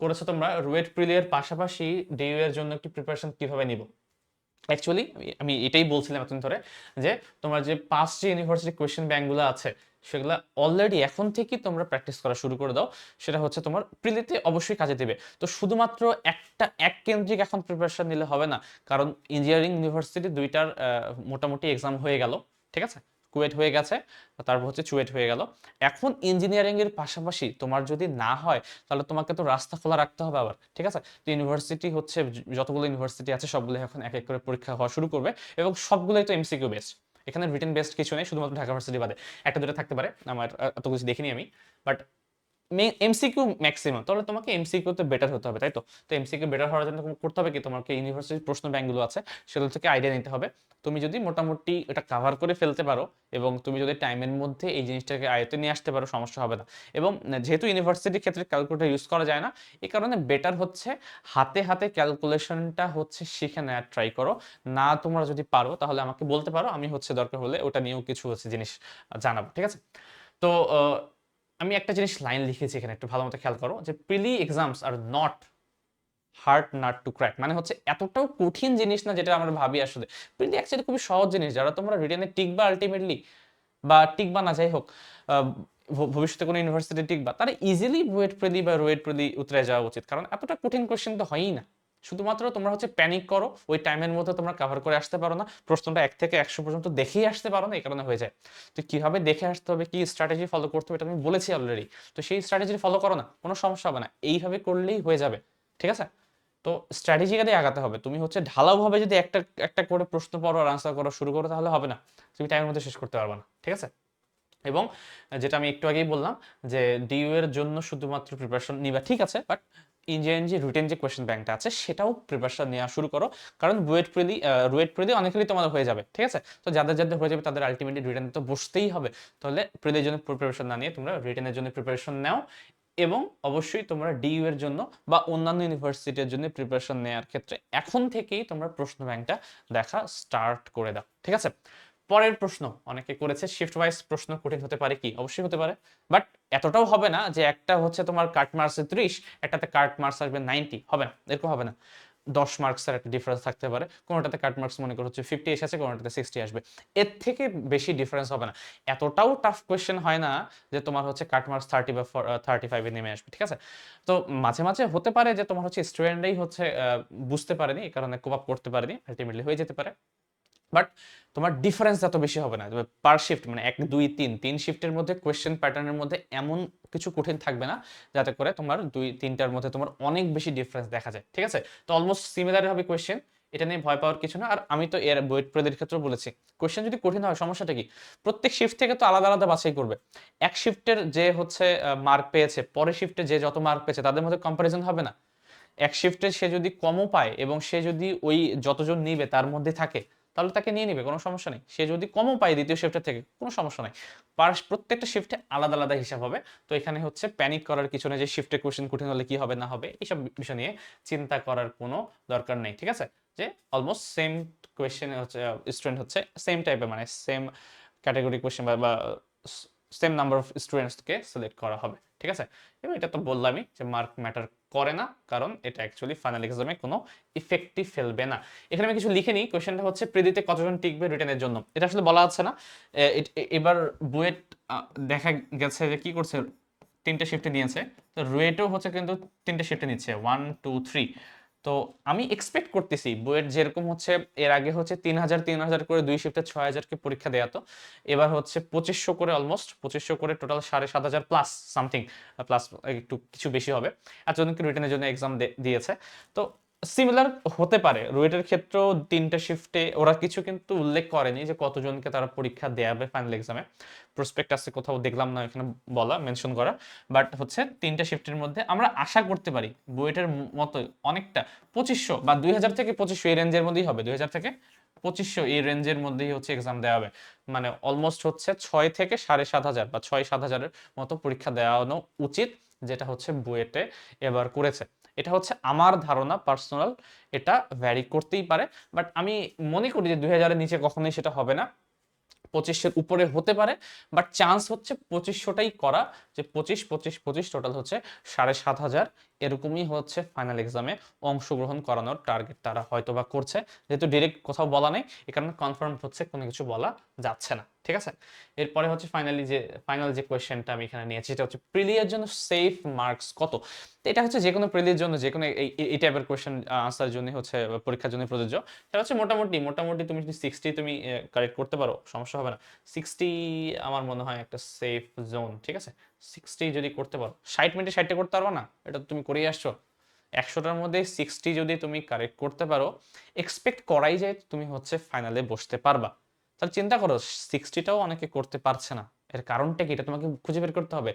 Speaker 1: করেছ তোমরা? রুয়েট প্রিলিয়ার পাশাপাশি ডিইউ এর জন্য একটি প্রিপারেশন কীভাবে নিব? অ্যাকচুয়ালি আমি এটাই বলছিলাম এতদিন ধরে যে তোমার যে পাঁচ যে ইউনিভার্সিটি কোয়েশ্চেন ব্যাংকগুলো আছে, সেগুলো অলরেডি এখন থেকেই তোমরা প্র্যাকটিস করা শুরু করে দাও। সেটা হচ্ছে তোমার প্রিলিতে অবশ্যই কাজে দেবে। তো শুধুমাত্র একটা, এক কেন্দ্রিক এখন প্রিপারেশন নিলে হবে না। কারণ ইঞ্জিনিয়ারিং ইউনিভার্সিটি দুইটার মোটামুটি এক্সাম হয়ে গেল। ঠিক আছে? কুয়েট হয়ে গেছে তারপর হচ্ছে চুয়েট হয়ে গেল। এখন ইঞ্জিনিয়ারিং এর পাশাপাশি তোমার যদি না হয়, তাহলে তোমাকে তো রাস্তা খোলা রাখতে হবে আবার, ঠিক আছে? তো ইউনিভার্সিটি হচ্ছে যতগুলো ইউনিভার্সিটি আছে সবগুলো এখন এক এক করে পরীক্ষা হওয়া শুরু করবে এবং সবগুলোই তো এমসিকিউ বেস্ট এখানে রিটেন বেস্ট কিছু নেই, শুধুমাত্র ঢাকা ইউনিভার্সিটি বাদে। একটা দুটো থাকতে পারে, আমার এত কিছু দেখিনি আমি বাট এমসিকিউ ম্যাক্সিমাম তাহলে তোমাকে এমসিকিউতে বেটার হতে হবে তাই তো তো এমসিকিউ বেটার হওয়ার জন্য করতে হবে কি? তোমাকে ইউনিভার্সিটির প্রশ্ন ব্যাংকগুলো আছে, সেগুলো থেকে আইডিয়া নিতে হবে। তুমি যদি মোটামুটি এটা কাভার করে ফেলতে পারো এবং তুমি যদি টাইমের মধ্যে এই জিনিসটাকে আয়ত্তে নিয়ে আসতে পারো, সমস্যা হবে না। এবং যেহেতু ইউনিভার্সিটির ক্ষেত্রে ক্যালকুলেটর ইউজ করা যায় না এই কারণে বেটার হচ্ছে হাতে হাতে ক্যালকুলেশনটা হচ্ছে শিখে নেওয়ার ট্রাই করো। না তোমরা যদি পারো, তাহলে আমাকে বলতে পারো, আমি হচ্ছে দরকার হলে ওটা নিয়েও কিছু হচ্ছে জিনিস জানাব, ঠিক আছে? তো আমি একটা জিনিস লাইন লিখেছি এখানে, একটু ভালো মতো খেয়াল করো, যে preli exams are not hard nut to crack মানে হচ্ছে এতটাও কঠিন জিনিস না যেটা আমরা ভাবি আসলে। প্রিলি অ্যাকচুয়ালি খুবই সহজ জিনিস, যারা তোমরা রিটেনে টিকবা আলটিমেটলি বা টিকবা না, যাই হোক ভবিষ্যতে কোনো ইউনিভার্সিটি টিকবা, তারা ইজিলি বুয়েট প্রিলি বা রুয়েট প্রিলি উতরে যাওয়া উচিত, কারণ এতটা কঠিন কোয়েশ্চেন তো হয়ই না। শুধুমাত্র তোমরা হচ্ছে প্যানিক করো, ওই টাইমের মধ্যে তোমরা কভার করে আসতে পারো না। প্রশ্নটা এক থেকে একশো পর্যন্ত দেখেই আসতে পারো না, এই কারণে হয়ে যায়। তো কীভাবে দেখে আসতে হবে, কি স্ট্র্যাটেজি ফলো করতে হবে এটা আমি বলেছি অলরেডি তো সেই স্ট্র্যাটেজি ফলো করো না, কোনো সমস্যা হবে না, এইভাবে করলেই হয়ে যাবে, ঠিক আছে? তো স্ট্র্যাটেজিক্যালি আগাতে হবে? তুমি হচ্ছে ঢালাওভাবে যদি একটা একটা করে প্রশ্ন পড়ো আর আনসার করা শুরু করো, তাহলে হবে না। তুমি টাইমের মধ্যে শেষ করতে পারবে না, ঠিক আছে? এবং যেটা আমি একটু আগেই বললাম যে ডিউ এর জন্য শুধুমাত্র প্রিপারেশন নিবা, ঠিক আছে? বাট ইঞ্জিনিয়ারিং যে রিটেন যে কোয়েশ্চেন ব্যাংকটা আছে, সেটাও প্রিপারেশন নেওয়া শুরু করো। কারণ বুয়েট প্রিলি রুয়েট প্রিলি অনেকেরই তোমাদের হয়ে যাবে, ঠিক আছে? তো যাদের যাদের হয়ে যাবে, তাদের আলটিমেটলি রিটেন তো বসতেই হবে। তাহলে প্রিলির জন্য প্রিপারেশন না নিয়ে তোমরা রিটেনের জন্য প্রিপারেশন নাও এবং অবশ্যই তোমরা ডিইউ এর জন্য বা অন্যান্য ইউনিভার্সিটির জন্য প্রিপারেশন নেওয়ার ক্ষেত্রে এখন থেকেই তোমরা প্রশ্ন ব্যাংকটা দেখা স্টার্ট করে দাও, ঠিক আছে? পরের প্রশ্ন, অনেকে করেছে শিফট ওয়াইজ প্রশ্ন কঠিন হতে পারে কি? অবশ্যই হতে পারে। বাট এতটাও হবে না যে একটা হচ্ছে তোমার কাট মার্কস ত্রিশ, একটাতে কাট মার্কস আসবে নাইনটি হবে না, এরকম হবে না। দশ মার্কসের একটা ডিফারেন্স থাকতে পারে, কোনোটাতে কাট মার্কস মনে করো হচ্ছে ফিফটি এসেছে, কোনোটাতে সিক্সটি আসবে। এর থেকে বেশি ডিফারেন্স হবে না। এতটাও টাফ কোয়েশ্চেন হয় না যে তোমার হচ্ছে কাট মার্কস থার্টি বা থার্টি ফাইভে নেমে আসবে, ঠিক আছে? তো মাঝে মাঝে হতে পারে যে তোমার হচ্ছে স্টুডেন্টরাই হচ্ছে বুঝতে পারেনি, এই কারণে কোপ আপ করতে পারেনি আলটিমেটলি হয়ে যেতে পারে। বাট তোমার ডিফারেন্স এত বেশি হবে না। পার শিফট মানে এক, দুই, তিন তিন শিফটের মধ্যে কোয়েশ্চেন প্যাটার্নের মধ্যে এমন কিছু কঠিন থাকবে না, যাতে করে তোমার দুই, তিনটার মধ্যে তোমার অনেক বেশি ডিফারেন্স দেখা যায়। ঠিক আছে? তো অলমোস্ট সিমিলার হবে কোয়েশ্চেন এটা নিয়ে ভয় পাওয়ার কিছু না। আর আমি তো এর বইয়ের প্রদের ক্ষেত্রে বলেছি। কোয়েশ্চেন যদি কঠিন হয়, সমস্যাটা কি? প্রত্যেক শিফট থেকে তো আলাদা আলাদা বাছাই করবে। এক শিফটের যে হচ্ছে মার্ক পেয়েছে, পরের শিফটে যে যত মার্ক পেয়েছে, তাদের মধ্যে কম্পারিজন হবে না। এক শিফটে সে যদি কমও পায় এবং সে যদি ওই যতজন নিবে, তার মধ্যে থাকে। তাহলে তাকে নিয়ে নিবে, কোনো সমস্যা নেই। সে যদি কমও পায় দ্বিতীয় শিফটের থেকে, কোনো সমস্যা নেই। পার প্রত্যেকটা শিফটে আলাদা আলাদা হিসাব হবে। তো এখানে হচ্ছে প্যানিক করার কিছু নেই যে শিফটে কোশ্চেন কঠিন হলে কি হবে, না হবে, এইসব বিষয় নিয়ে চিন্তা করার কোনো দরকার নেই, ঠিক আছে? যে অলমোস্ট সেম কোয়েশ্চেন হচ্ছে স্টুডেন্ট হচ্ছে সেম টাইপের মানে সেম ক্যাটাগরি কোয়েশ্চেন বা সেম নাম্বার অফ স্টুডেন্টসকে সিলেক্ট করা হবে, ঠিক আছে? এবার এটা তো বললামই যে মার্ক ম্যাটার করে না, কারণ এটা অ্যাকচুয়ালি ফাইনাল এক্সামে কোনো ইফেক্টই ফেলবে না। এখানে আমি কিছু লিখে নিই কোয়েশ্চেনটা হচ্ছে প্রেদিতে কতজন টিকবে রিটেনের জন্য। এটা আসলে বলা যাচ্ছে না। এবার বুয়েট দেখা গেছে যে কি করছে, তিনটে শিফটে নিয়েছে। তো রুয়েটও হচ্ছে কিন্তু তিনটে শিফটে নিচ্ছে ওয়ান টু থ্রি তো আমি এক্সপেক্ট করতেছি, বুয়েট যেরকম হচ্ছে, এর আগে হচ্ছে তিন হাজার তিন হাজার করে দুই শিফটে ছয় হাজারকে পরীক্ষা দেওয়া তো। এবার হচ্ছে পঁচিশশো করে অলমোস্ট পঁচিশশো করে টোটাল সাড়ে সাত হাজার প্লাস সামথিং প্লাস একটু কিছু বেশি হবে। আর এতজনকে রিটার্নের জন্য এক্সাম দিয়েছে। তো সিমিলার হতে পারে। রুয়েটের ক্ষেত্রেও তিনটা শিফটে ওরা কিছু কিন্তু উল্লেখ করেনি যে কতজনকে তারা পরীক্ষা দেয়াবে ফাইনাল এক্সামে প্রসপেক্টাসে কোথাও, দেখলাম না এখানে বলা মেনশন করা। বাট হচ্ছে তিনটা শিফটের মধ্যে আমরা আশা করতে পারি বুয়েটের মতো অনেকটা পঁচিশশো বা দুই হাজার থেকে পঁচিশশো এই রেঞ্জের মধ্যেই হবে। দুই হাজার থেকে পঁচিশশো এই রেঞ্জের মধ্যেই হচ্ছে এক্সাম দেওয়া হবে। মানে অলমোস্ট হচ্ছে ছয় থেকে সাড়ে সাত হাজার বা ছয় সাত হাজারের মতো পরীক্ষা দেওয়ানো উচিত, যেটা হচ্ছে বুয়েটে এবার করেছে। এটা হচ্ছে আমার ধারণা পার্সোনাল এটা ভ্যারি করতেই পারে। বাট আমি মনে করি যে দুই হাজারের নিচে কখনোই সেটা হবে না। পঁচিশের উপরে হতে পারে বাট চান্স হচ্ছে পঁচিশশোটাই করা, যে পঁচিশ পঁচিশ পঁচিশ টোটাল হচ্ছে সাড়ে সাত হাজার। এরকমই হচ্ছে ফাইনাল এক্সামে অংশগ্রহণ করানোর টার্গেট তারা হয়তো বা করছে। যেহেতু ডিরেক্ট কোথাও বলা নেই, এ কারণে কনফার্ম হচ্ছে, কোনো কিছু বলা যাচ্ছে না। ঠিক আছে? এরপরে হচ্ছে ফাইনালি যে ফাইনাল যে কোয়েশ্চেনটা আমি এখানে নিয়েছি, সেটা হচ্ছে প্রিলিয়ার জন্য সেফ মার্কস কত? এটা হচ্ছে যে কোনো প্রিলিয়ার জন্য যে কোনো এই টাইপের কোয়েশ্চেন আনসার জন্য হচ্ছে পরীক্ষার জন্য প্রযোজ্য। সেটা হচ্ছে মোটামুটি মোটামুটি তুমি যদি সিক্সটি তুমি কারেক্ট করতে পারো, সমস্যা হবে না। সিক্সটি আমার মনে হয় একটা সেফ জোন ঠিক আছে? সিক্সটি যদি করতে পারো, ষাট মিনিটে ষাটটা করতে পারব না? এটা তুমি করেই আসছো। একশোটার মধ্যে সিক্সটি যদি তুমি কারেক্ট করতে পারো এক্সপেক্ট করাই যায় তুমি হচ্ছে ফাইনালে বসতে পারবা। তাহলে চিন্তা করো সিক্সটিটাও অনেকে করতে পারছে না। এর কারণটা কি? এটা তোমাকে খুঁজে বের করতে হবে।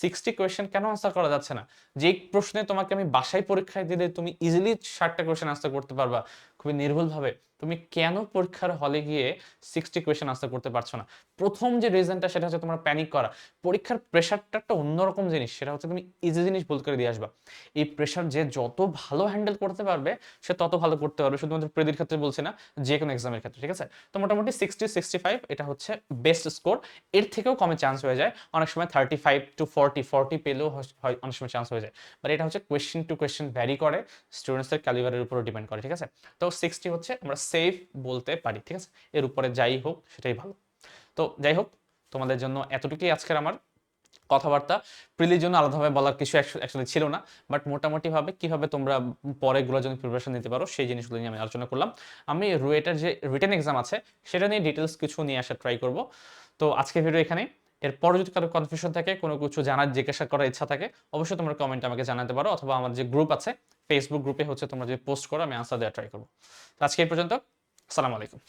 Speaker 1: সিক্সটি কোয়েশ্চেন কেন আনসার করা যাচ্ছে না? যে প্রশ্নে তোমাকে আমি বাসায় পরীক্ষায় দিলে তুমি ইজিলি ষাটটা কোয়েশ্চেন আনসার করতে পারবা। খুবই নির্ভুলভাবে। তুমি কেন পরীক্ষার হলে গিয়ে সিক্সটি কোয়েশ্চেন আনসার করতে পারছ না? প্রথম যে রিজনটা সেটা হচ্ছে তোমার প্যানিক করা। পরীক্ষার প্রেশারটা একটা অন্যরকম জিনিস, সেটা হচ্ছে তুমি ইজি জিনিস ভুল করে দিয়ে আসবা। এই প্রেশার যে যত ভালো হ্যান্ডেল করতে পারবে, সে তত ভালো করতে পারবে। শুধুমাত্র প্রেদির ক্ষেত্রে বলছি না, যে কোনো এক্সামের ক্ষেত্রে, ঠিক আছে? তো মোটামুটি সিক্সটি সিক্সটি ফাইভ এটা হচ্ছে বেস্ট স্কোর এর থেকেও কমে চান্স হয়ে যায়। অনেক সময় thirty five to forty forty পেলেও অনেক সময় চান্স হয়ে যায়। বাট এটা হচ্ছে কোয়েশ্চেন টু কোয়েশ্চেন ভ্যারি করে। স্টুডেন্টসের ক্যালিবারের উপর ডিপেন্ড করে, ঠিক আছে? তো সিক্সটি হচ্ছে আমরা সেফ বলতে পারি, ঠিক আছে? এর উপরে যাই হোক, সেটাই ভালো। তো যাই হোক, তোমাদের জন্য এতটুকুই আজকের আমার কথাবার্তা। প্রিলির জন্য আলাদাভাবে বলার কিছু অ্যাকচুয়ালি ছিল না বাট মোটামুটিভাবে কীভাবে তোমরা পরে এগুলোর জন্য প্রিপারেশন নিতে পারো, সেই জিনিসগুলো নিয়ে আমি আলোচনা করলাম। আমি রুয়েটার যে রিটেন এক্সাম আছে, সেটা নিয়ে ডিটেলস কিছু নিয়ে আসার ট্রাই করব। তো আজকের ভিডিও এখানে এরপরে যদি কারও কনফিউশন থাকে, কোনো কিছু জানার জিজ্ঞাসা করার ইচ্ছা থাকে, অবশ্যই তোমরা কমেন্ট আমাকে জানাতে পারো, অথবা আমার যে গ্রুপ আছে ফেসবুক গ্রুপে হচ্ছে তোমরা যদি পোস্ট করো, আমি আনসার দেওয়ার ট্রাই করব। আজকে এই পর্যন্ত, আসসালামু আলাইকুম।